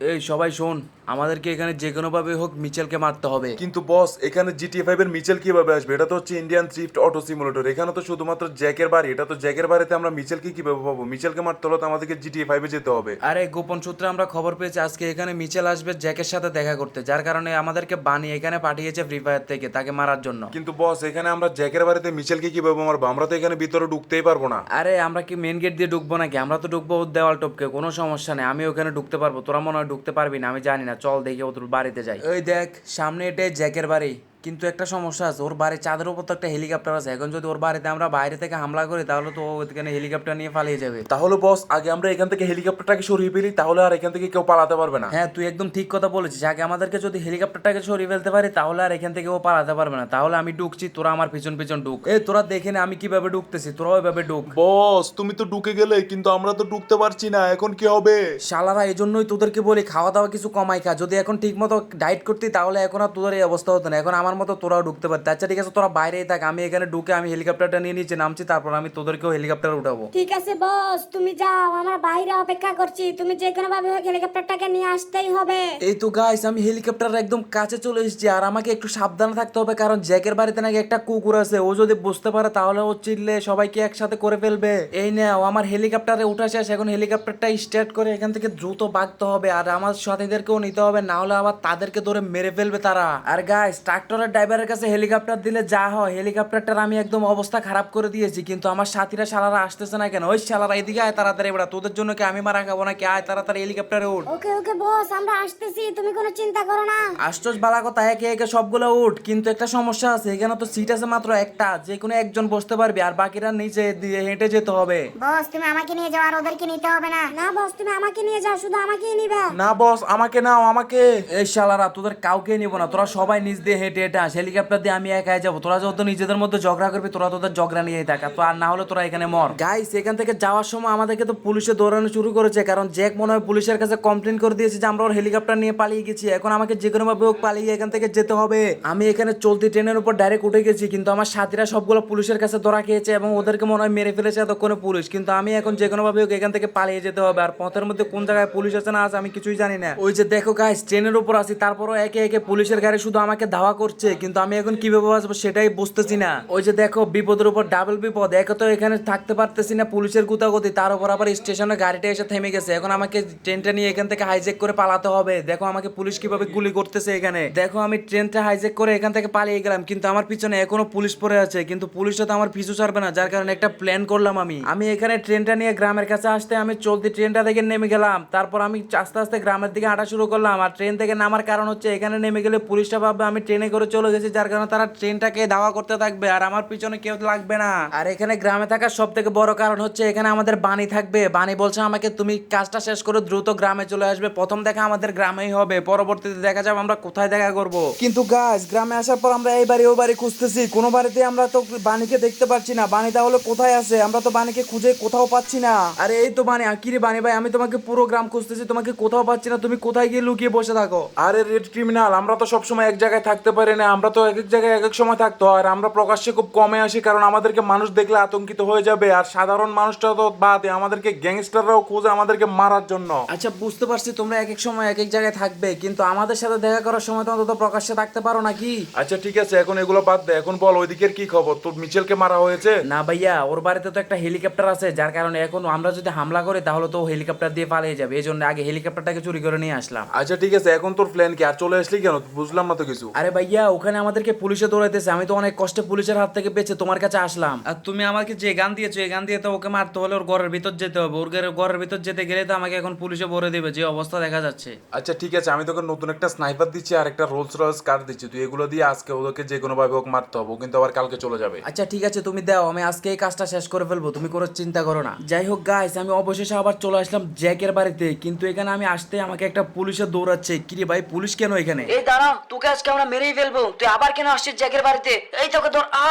এই সবাই শোন। আমাদেরকে এখানে যে কোনোভাবে হোক মিচেলকে মারতে হবে। কিন্তু বস এখানে জিটি ফাইভ এর মিচেল কীভাবে আসবে? এটা তো হচ্ছে ইন্ডিয়ান থ্রিফট অটো সিমুলেটর এখানে তো শুধুমাত্র জ্যাকের বাড়ি। এটা তো জ্যাকের বাড়িতে আমরা মিচেলকে কীভাবে পাবো? মিচেলকে মারতে হলে তো আমাদেরকে জিটিএ ফাইভে যেতে হবে। আরে গোপন সূত্রে আমরা খবর পেয়েছি আজকে এখানে মিচেল আসবে জ্যাকের সাথে দেখা করতে যার কারণে আমাদেরকে বানি এখানে পাঠিয়েছে ফ্রি ফায়ার থেকে তাকে মারার জন্য। কিন্তু বস এখানে আমরা জ্যাকের বাড়িতে মিচেলকে কীভাবে মারবো? আমরা তো এখানে ভিতরে ঢুকতেই পারব না। আরে আমরা কি মেন গেট দিয়ে ঢুকবো নাকি? আমরা তো ঢুকবো ওর দেওয়াল টপকে কোনো সমস্যা নেই। আমি ওখানে ঢুকতে পারব। তোরা মনে হয় ঢুকতে পারবি না আমি জানি না। চল দেখি ওদের বাড়িতে যাই। ওই দেখ সামনে এটাই জ্যাকের বাড়ি। কিন্তু একটা সমস্যা আছে ওর বাড়ির চাঁদের উপর তো একটা হেলিকপ্টার আছে। এখন যদি ওর বাড়িতে আমরা বাইরে থেকে হামলা করি তাহলে তো ও ওখানে হেলিকপ্টার নিয়ে পালিয়ে যাবে। তাহলে বস আগে আমরা এখান থেকে হেলিকপ্টারটাকে সরিয়ে ফেলি তাহলে আর এখান থেকে কেউ পালাতে পারবে না। হ্যাঁ তুই একদম ঠিক কথা বলেছিস। আগে আমাদেরকে যদি হেলিকপ্টারটাকে সরিয়ে ফেলতে পারি তাহলে আর এখান থেকে ও পালাতে পারবে না। তাহলে আমি ঢুকছি তোরা আমার পিছন পিছন ঢুক। এই তোরা দেখে না আমি কীভাবে ঢুকতেছি তোরা ওইভাবে ঢুক। বস তুমি তো ঢুকে গেলে কিন্তু আমরা তো ঢুকতে পারছি না এখন কি হবে? শালারা এই জন্যই তোদেরকে বলি খাওয়া দাওয়া কিছু কমাই খা। যদি এখন ঠিক মতো ডাইট করতি তাহলে এখন আর তোদের এই অবস্থা হতো না। এখন আমার মতো তোরাও ঢুকতে পারতি। আচ্ছা ঠিক আছে তোরা বাইরেই থাক আমি এখানে ঢুকে আমি হেলিকপ্টারটা নিয়ে নিচে নামছি তারপর আমি তোদেরকেও হেলিকপ্টার উঠাবো। ঠিক আছে বস তুমি যাও আমরা বাইরে অপেক্ষা করছি তুমি যে কোনো ভাবে হেলিকপ্টারটাকে নিয়ে আসতেই হবে। এই তো গাইস আমি হেলিকপ্টার একদম কাছে চলে এসেছি আর আমাকে একটু সাবধানে থাকতে হবে কারণ জ্যাকের বাড়িতে নাকি একটা কুকুর আছে ও যদি বুঝতে পারে তাহলে ও চিল্লে সবাইকে একসাথে করে ফেলবে। এই নাও আমার হেলিকপ্টারে উঠা শেষ এখন হেলিকপ্টারটা স্টার্ট করে এখান থেকে দ্রুত ভাগতে হবে আর আমার সাথীদেরকেও নিতে হবে না হলে আবার তাদেরকে ধরে মেরে ফেলবে তারা। আর গাইস ট্রাক্টরের ড্রাইভারের কাছে হেলিকপ্টার দিলে যা হয় হেলিকপ্টারটার আমি একদম অবস্থা খারাপ করে দিয়েছি কিন্তু আমার সাথীরা শালারা আসতেছে না কেন? ওই শালারা এদিকে আয় তাড়াতাড়ি এবার তোদের জন্য কি আমি মারা খাব নাকি? আয় তাড়াতাড়ি হেলিকপ্টারে উঠ। ওকে ওকে বস আমরা আসতেছি তুমি কোনো চিন্তা করো না। আশ্চর্য বালা কথা একে একে সবগুলো উঠ কিন্তু একটা সমস্যা আছে এখানে তো সিট আছে মাত্র একটা যে কোনো একজন বসতে পারবে আর বাকিরা নিচে দিয়ে হেঁটে যেতে হবে। বস তুমি আমাকে নিয়ে যাও আর ওদেরকে নিতে হবে না। না বস তুমি আমাকে নিয়ে যাও শুধু আমাকেই নিবা। না বস আমাকে নাও আমাকে। এই শালারা তোদের কাউকে নিব না তোরা সবাই নিচ দিয়ে হেঁটে হেঁটে আস হেলিকপ্টার দিয়ে আমি একাই যাব। তোরা যত নিজেদের মধ্যে ঝগড়া করবি, তোরা তোদের ঝগড়া নিয়েই থাকা। তো আর না হলে তোরা এখানে মর। গাইস এখান থেকে যাওয়ার সময় আমাদেরকে তো পুলিশে দৌড়ানো শুরু করেছে, কারণ জ্যাক মনে হয় পুলিশের কাছে কমপ্লেন করে দিয়েছে যে আমরা ওর হেলিকপ্টার নিয়ে পালিয়ে গেছি। এখন আমাকে যে কোনো ভাবে হোক পালিয়ে এখান থেকে যেতে হবে। আমি এখানে চলতি ট্রেনের উপর ডাইরেক্ট উঠে গেছি, কিন্তু আমার সাথীরা সবগুলো পুলিশের কাছে ধরা খেয়েছে এবং ওদেরকে মনে হয় মেরে ফেলেছে এতক্ষণে পুলিশ। কিন্তু আমি এখন যে কোনো ভাবে হোক এখান থেকে পালিয়ে যেতে হবে। আর পথের মধ্যে কোন জায়গায় পুলিশ আছে না আছে আমি কিছুই জানি না। ওই যে দেখো গাইস ট্রেনের উপর আছি, তারপরও একে একে পুলিশের গাড়ি শুধু আমাকে ধাওয়া করছে। কিন্তু আমি এখন কীভাবে বাঁচবো সেটাই বুঝতেছি না। ওই যে দেখো, বিপদের উপর ডাবল বিপদ, একে তো এখানে থাকতে পারতেছি না, পুলিশের গুতাগতি, তার উপর আবার স্টেশনে গাড়িটা এসে থেমে গেছে। এখন আমাকে ট্রেনটা নিয়ে এখান থেকে হাইজেক করে পালাতে হবে। দেখো আমাকে পুলিশ কীভাবে গুলি করতেছে এখানে। দেখো, আমি ট্রেনটা হাইজেক করে এখান থেকে পালিয়ে গেলাম, কিন্তু আমার পিছনে এখনও পুলিশ পড়ে আছে, কিন্তু পুলিশটা তো আমার পিছু ছাড়বে না, যার কারণে একটা প্ল্যান করলাম আমি। আমি এখানে ট্রেনটা নিয়ে গ্রামের কাছে আসতে আমি চলতি ট্রেনটা থেকে নেমে গেলাম। তারপর আমি আস্তে আস্তে গ্রামের দিকে হাঁটা শুরু করলাম, আর ট্রেন থেকে নামার কারণ হচ্ছে, এখানে নেমে গেলে পুলিশটা ভাববে আমি ট্রেনে করে চলে গেছি, যার কারণে তারা ট্রেনটাকে ধাওয়া করতে থাকবে, আর আমার পিছনে কেউ লাগবে না। আর এখানে গ্রামে থাকার সব থেকে বড় কারণ হচ্ছে, এখানে আমাদের বাণী থাকবে। বাণী বলছে আমাকে, তুমি কাজটা শেষ করে দ্রুত গ্রামে চলে আসবে। প্রথম দেখা আমাদের গ্রামেই হবে, পরবর্তীতে দেখা যাবে আমরা কোথায় দেখা করব। কিন্তু গাছ গ্রামে আসার পর আমরা এই বাড়ি ও বাড়ি খুঁজতেছি। কোনো বাড়িতে আমরা তো বাণীকে দেখতে পাচ্ছি না। বাণী তাহলে কোথায় আছে? আমরা তো বাণীকে খুঁজে কোথাও পাচ্ছি না। আরে এই তো বাণী আর কি রে বাণী ভাই? আমি তোমাকে পুরো গ্রাম খুঁজতেছি, তোমাকে কোথাও পাচ্ছি না। তুমি কোথায় গিয়ে লুকিয়ে বসে থাকো? আরে রেড ক্রিমিনাল আমরা তো সবসময় এক জায়গায় থাকতে পারি না আমরা তো এক এক জায়গায় এক এক সময় থাকতো। আর আমরা প্রকাশ্যে খুব কমে আসি কারণ আমাদেরকে মানুষ দেখলে আতঙ্কিত হয়ে যাবে। আর সাধারণ মানুষটা তো বাদে আমাদেরকে গ্যাংস্টাররাও খোঁজে আমাদেরকে মারার জন্য। আচ্ছা বুঝতে পারছি তোমরা এক এক সময় এক এক জায়গায় থাকবে কিন্তু আমাদের সাথে দেখা করার সময় তো অন্তত প্রকাশ্যে থাকতে পারো নাকি? আচ্ছা ঠিক আছে এখন এগুলো বাদ দে। এখন বল ওইদিকের কি খবর? তোর মিচেলকে মারা হয়েছে? না ভাইয়া ওর বাড়িতে তো একটা হেলিকপ্টার আছে যার কারণে এখন আমরা যদি হামলা করি তাহলে তো হেলিকপ্টার দিয়ে পালিয়ে যাবে। এই জন্য আগে হেলিকপ্টারটাকে চুরি করে নিয়ে আসলাম। আচ্ছা ঠিক আছে এখন তোর প্ল্যান কি? আর চলে আসলি কেন? বুঝলাম না তো কিছু। আরে ভাইয়া ওখানে আমাদেরকে পুলিশে দৌড়াইতেছে। আমি তো অনেক কষ্টে পুলিশের হাত থেকে বেঁচে তোমার কাছে আসলাম। আর তুমি আমাকে যে গান দিয়েছ এই গান দিয়ে তো ওকে মারতে হলে ওর ঘরের ভিতর যেতে হবে। ওর ঘরের- ঘরের ভিতর যেতে গেলে তো আমাকে এখন পুলিশে ভরে দেবে যে অবস্থা দেখা যাচ্ছে। আচ্ছা ঠিক আছে আমি তোকে নতুন একটা স্নাইপার দিচ্ছি আর একটা রোলস রয়েস কার দিচ্ছি। তুই এগুলো দিয়ে আজকে ওদেরকে যে কোনো ভাবে হোক মারতে হবে ও কিন্তু আবার কালকে চলে যাবে। আচ্ছা ঠিক আছে তুমি দাও আমি আজকে এই কাজটা শেষ করে ফেলব তুমি কোনো চিন্তা করো না। যাই হোক গাইস আমি অবশেষে আবার চলে আসলাম জ্যাকের বাড়িতে কিন্তু এখানে আমি আসতে আমাকে একটা পুলিশে দৌড়াচ্ছে। কিরে ভাই পুলিশ কেন এখানে? এই দাঁড়াও তোকে আজকে আমরা মেরেই ফেলব। ফেলব তুই আবার কেন আসছিস জ্যাকের বাড়িতে? এই তোকে ধর আ।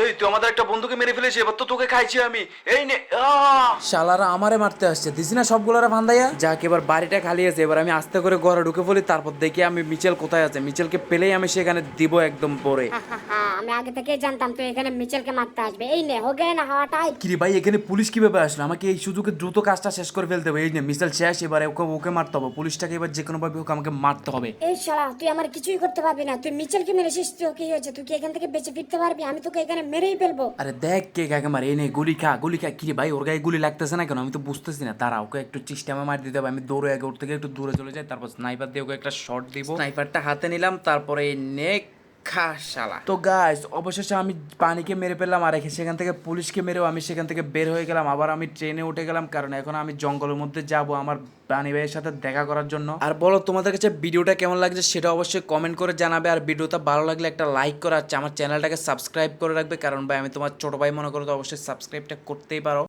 এই তুই আমাদের একটা বন্ধুকে মেরে ফেলেছি এবার তো তোকে খাইছি আমি। এই নে আহ! শালারা আমারে মারতে আসছে দিস না সবগুলোরা ভান্দাইয়া যাক এবার বাড়িটা খালি আছে এবার আমি আস্তে করে ঘরে ঢুকে পড়ি তারপর দেখি আমি মিচেল কোথায় আছে। মিচেলকে পেলেই আমি সেখানে দিব একদম পরে। হ্যাঁ, আমি আগে থেকেই জানতাম তুই এখানে মিচেলকে মারতে আসবে। এই নে হোগে না হাওয়া টাইট কিরে ভাই এখানে পুলিশ কীভাবে আসলো? আমাকে এই সুযোগে দ্রুত কাজটা শেষ করে ফেলতে হবে। এই যে মিসাইল শেষ এবারে ওকে ওকে মারতে হবে। পুলিশটাকে এবার যে কোনো ভাবে ওকে আমাকে মারতে হবে। এই শালা তুই আমার কিছুই করতে পারবি না। তুই মিচেলকে মেরেছিস তুই কি হয়েছে? তুই কি এখান থেকে বেঁচে ফিরতে পারবি? আমি তোকে এখানে মেরেই ফেলব। আরে দেখ কে কাকে মারে। এই নে গুলি খা গুলি খা। কিরে ভাই ওর গায়ে গুলি লাগতেছে না কেন? আমি তো বুঝতেছি না। তারা ওকে একটু চিস্টামে মার দিতে হবে। আমি দৌড়ে আগে ওর থেকে একটু দূরে চলে যাই তারপর স্নাইপার দিয়ে ওকে একটা শট দিব। স্নাইপারটা হাতে নিলাম তারপরে এই নেক খা শালা তো গাইস অবশেষে আমি পানিকে মেরে ফেললাম আর সেখান থেকে পুলিশকে মেরেও আমি সেখান থেকে বের হয়ে গেলাম। আবার আমি ট্রেনে উঠে গেলাম কারণ এখন আমি জঙ্গলের মধ্যে যাব আমার পানি ভাইয়ের সাথে দেখা করার জন্য। আর বলো, তোমাদের কাছে ভিডিওটা কেমন লাগছে সেটা অবশ্যই কমেন্ট করে জানাবে। আর ভিডিওটা ভালো লাগলে একটা লাইক করে আমার চ্যানেলটাকে সাবস্ক্রাইব করে রাখবে। কারণ ভাই, আমি তোমার ছোট ভাই মনে করো তো অবশ্যই সাবস্ক্রাইবটা করতেই পারো।